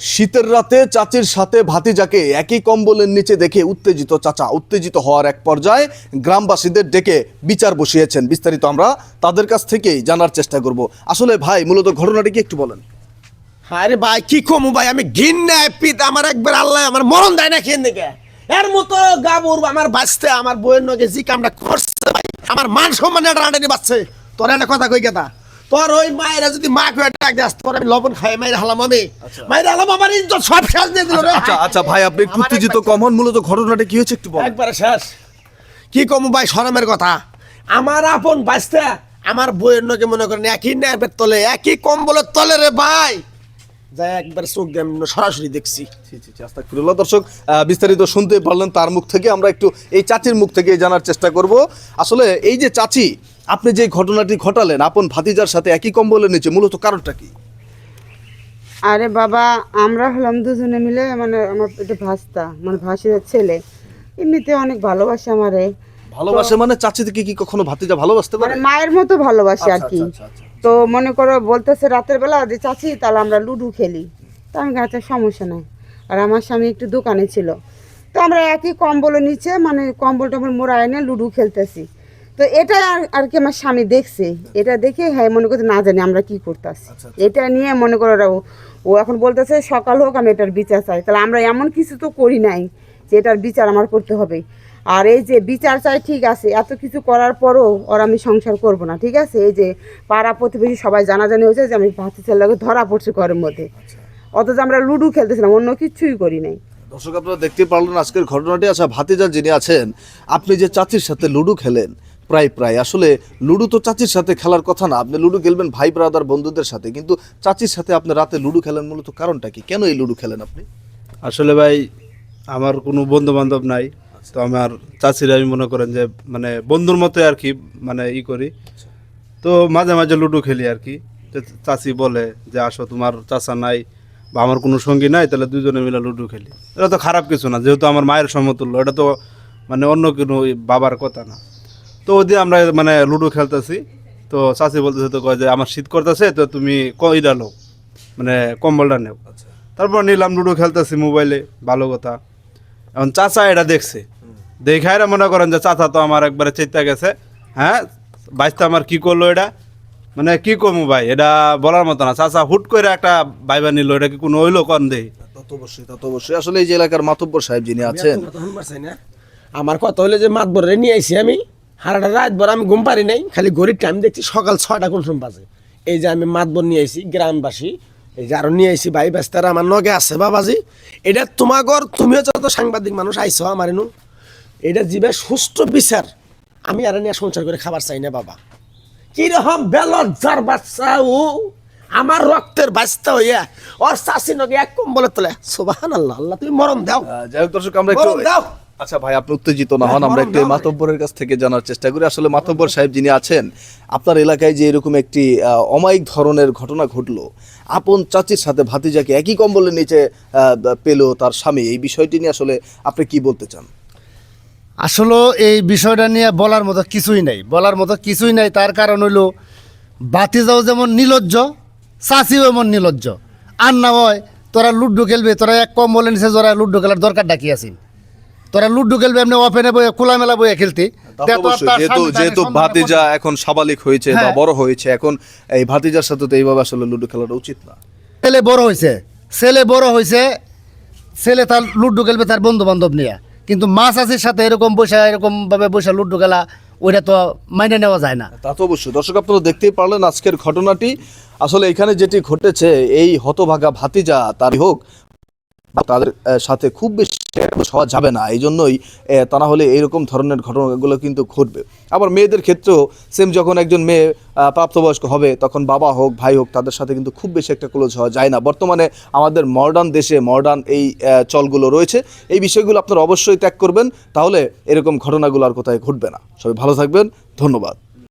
শীতের রাতে চাচির সাথে ভাতিজাকে একই কম্বলের নিচে দেখে উত্তেজিত চাচা। উত্তেজিত হওয়ার এক পর্যায়ে গ্রামবাসীদের ডেকে বিচার বসিয়েছেন। বিস্তারিত আমরা তাদের কাছ থেকেই জানার চেষ্টা করব। আসলে ভাই, মূলত ঘটনাটি কি একটু বলেন। আরে ভাই, কি কমু ভাই? আমি ঘিন নাই পিত, আমার একবার আল্লাহ আমার মরণ দেয় না খেয়ে দেখে এর মতো গাবুর আমার বাঁচতে, আমার বইয়ের নগে যে কামটা করছে ভাই। আমার মান সম্মান এটা বাঁচছে। তোর একটা কথা কই কথা তোর ওই মায়েরা যদি মা কয়ে ডাক দেস তোর আমি লবণ খাই মায়ের হালাম আমি। মায়ের হালাম আমার ইজ্জত সব শেষ দিয়ে দিল রে। আচ্ছা আচ্ছা ভাই আপনি একটু উত্তেজিত একবার- কম হন মূলত ঘটনাটা কি হয়েছে একটু বলেন। একবারে শেষ। কি কম ভাই শরমের কথা। আমার আপন বাঁচতে আমার বইয়ের নগে মনে করেন একই ন্যাপের তলে একই কম্বলের তলে রে ভাই। যাই একবার চোখ দিয়ে আমি সরাসরি দেখছি। দর্শক বিস্তারিত শুনতে পারলেন তার মুখ থেকে আমরা একটু এই চাচির মুখ থেকে জানার চেষ্টা করব। আসলে এই যে চাচি আপনি যে ঘটনাটি ঘটালেন আপন ভাতিজার সাথে একই কম্বলের নিচে মূলত কারণটা কি? আরে বাবা আমরা হলাম দুজনে মিলে মানে আমার এটা ভাস্তা মানে ভাসির ছেলে। এমনিতে অনেক ভালোবাসে আমারে। ভালোবাসে মানে চাচি থেকে কি কখনো ভাতিজা ভালোবাসতে পারে? মানে মায়ের মতো ভালোবাসে আর আচ্ছা, কি। আচ্ছা, আচ্ছা, তো মনে করো বলতেছে রাতের বেলা যে চাচি তাহলে আমরা লুডু খেলি। তো আমি গাছের সমস্যা নাই। আর আমার স্বামী একটু দোকানে ছিল। তো আমরা একই কম্বলের নিচে মানে কম্বল টম্বল মোড়া এনে লুডো খেলতেছি। তো এটা আর- আর কি আমার স্বামী দেখছে। এটা দেখে হ্যাঁ মনে করতে না জানি আমরা কি করতেছি। আচ্ছা, এটা নিয়ে মনে করো ওরা- ও এখন বলতেছে সকাল হোক আমি এটার বিচার চাই। তাহলে আমরা এমন কিছু তো করি নাই যে এটার বিচার আমার করতে হবে। আর এই যে বিচার চাই ঠিক আছে এত কিছু করার পরও ওর আমি সংসার করব না ঠিক আছে? এই যে পাড়া প্রতিবেশী সবাই জানাজানি হয়েছে যে আমি ভাতি ছেলেকে ধরা পড়ছি ঘরের মধ্যে। অথচ আমরা লুডু খেলতেছিলাম অন্য কিছুই করি নাই। দর্শক আপনারা দেখতে পারলেন আজকের ঘটনাটি। আচ্ছা ভাতিজা যিনি আছেন আপনি যে চাচির সাথে লুডু খেলেন প্রায় প্রায়। আসলে লুডো তো চাচির সাথে খেলার কথা না। আপনি লুডো খেলবেন ভাই ব্রাদার বন্ধুদের সাথে। কিন্তু চাচির সাথে আপনি রাতে লুডো খেলেন মূলত কারণটা কি? কেন এই লুডো খেলেন আপনি? আসলে ভাই আমার কোনো বন্ধু বান্ধব নাই তো আমার চাচিরা আমি মনে করেন যে মানে বন্ধুর মতো আর কি মানে ই করি। তো মাঝে মাঝে লুডো খেলি আর কি। চাচি বলে যে আসো তোমার চাচা নাই বা আমার কোনো সঙ্গী নাই তাহলে দুজনে মিলে লুডো খেলি। এটা তো খারাপ কিছু না যেহেতু আমার মায়ের সমতুল্য। এটা তো মানে অন্য কোনো বাবার কথা না। তো ওই দিয়ে আমরা মানে লুডো খেলতেছি। তো চাচি বলতেছে তো কয় যে আমার শীত করতেছে তো তুমি কইটা লো মানে কম্বলটা নেও। তারপর নিলাম লুডো খেলতেছি মোবাইলে ভালো কথা। এখন চাচা এটা দেখছে। দেখায় মনে করেন যে চাচা তো আমার একবারে চেতা গেছে হ্যাঁ? বাইসটা আমার কি করল এটা? মানে কি কমু ভাই? এটা বলার মতো না। চাচা হুট করে একটা বাইবা নিল এটা কি কোনো হইল কন দেই? অবশ্যই আসলে এই যে এলাকার মাতব্বর সাহেব যিনি আছেন আমার কথা হলে যে মাত বরে নিয়ে আইছি আমি। হারাটা রাত ভর আমি ঘুম পারি নাই খালি ঘড়ির টাইম দেখছি সকাল ছয়টা কোন সময় বাজে। এই যে আমি মাতবর নিয়ে আইছি গ্রামবাসী এই যে আরও নিয়ে আইছি ভাই ব্যস্তারা আমার নগে আছে বাবাজি। এটা তোমাগর তুমিও যত সাংবাদিক মানুষ আইছো আমার এনু এটা জীবে সুষ্ঠু বিচার। আমি আর নিয়ে সংসার করে খাবার চাই না বাবা। কীরকম বেলজ্জার বাচ্চা ও আমার রক্তের বাচ্চা হইয়া ওর চাষি নগে এক কম বলে তোলে সোবাহান আল্লাহ আল্লাহ তুমি মরম দাও। যাই হোক দর্শক আমরা দাও। আচ্ছা ভাই আপনি উত্তেজিত না হন আমরা একটু মাতব্বরের কাছ থেকে জানার চেষ্টা করি। আসলে মাতব্বর সাহেব যিনি আছেন আপনার এলাকায় যে এরকম একটি অমায়িক ধরনের ঘটনা ঘটলো আপন চাচির সাথে ভাতিজাকে একই কম্বলের নিচে পেল তার স্বামী এই বিষয়টি নিয়ে আসলে আপনি কি বলতে চান? আসলে এই বিষয়টা নিয়ে বলার মতো কিছুই নাই। বলার মতো কিছুই নাই। তার কারণ হইল বাতিজাও যেমন নিলজ্জ চাষিও এমন নিলজ্জ। আর না হয় তোরা লুড্ডু খেলবে তোরা এক কম নিচে তোরা লুড্ডু খেলার দরকার ডাকি আছিস তোরা লুড্ডু খেলবে এমনি ওপেনে বয়ে খোলামেলা বয়ে খেলতে। যেহেতু যেহেতু ভাতিজা এখন সাবালিক হয়েছে বা হ্যাঁ। বড় হয়েছে এখন এই ভাতিজার সাথে তো এইভাবে আসলে লুডো খেলাটা উচিত না। ছেলে বড় হয়েছে। ছেলে বড় হয়েছে ছেলে তার লুড্ডু খেলবে তার বন্ধু বান্ধব নিয়ে। কিন্তু মাছ আছির সাথে এরকম বসে এরকম ভাবে বসে লুডু খেলা ওইটা তো মাইনে নেওয়া যায় না। তা তো অবশ্যই। দর্শক আপনারা দেখতেই পারলেন আজকের ঘটনাটি। আসলে এখানে যেটি ঘটেছে এই হতভাগা ভাতিজা তার হোক তাদের সাথে খুব বেশি হওয়া যাবে না। এই জন্যই তা না হলে এইরকম ধরনের ঘটনাগুলো কিন্তু ঘটবে। আবার মেয়েদের ক্ষেত্রেও সেম যখন একজন মেয়ে প্রাপ্তবয়স্ক হবে, তখন বাবা হোক, ভাই হোক, তাদের সাথে কিন্তু খুব বেশি একটা ক্লোজ হওয়া যায় না। বর্তমানে আমাদের মডার্ন দেশে মডার্ন এই চলগুলো রয়েছে। এই বিষয়গুলো আপনারা অবশ্যই ত্যাগ করবেন, তাহলে এরকম ঘটনাগুলো আর কোথায় ঘটবে না। সবাই ভালো থাকবেন, ধন্যবাদ।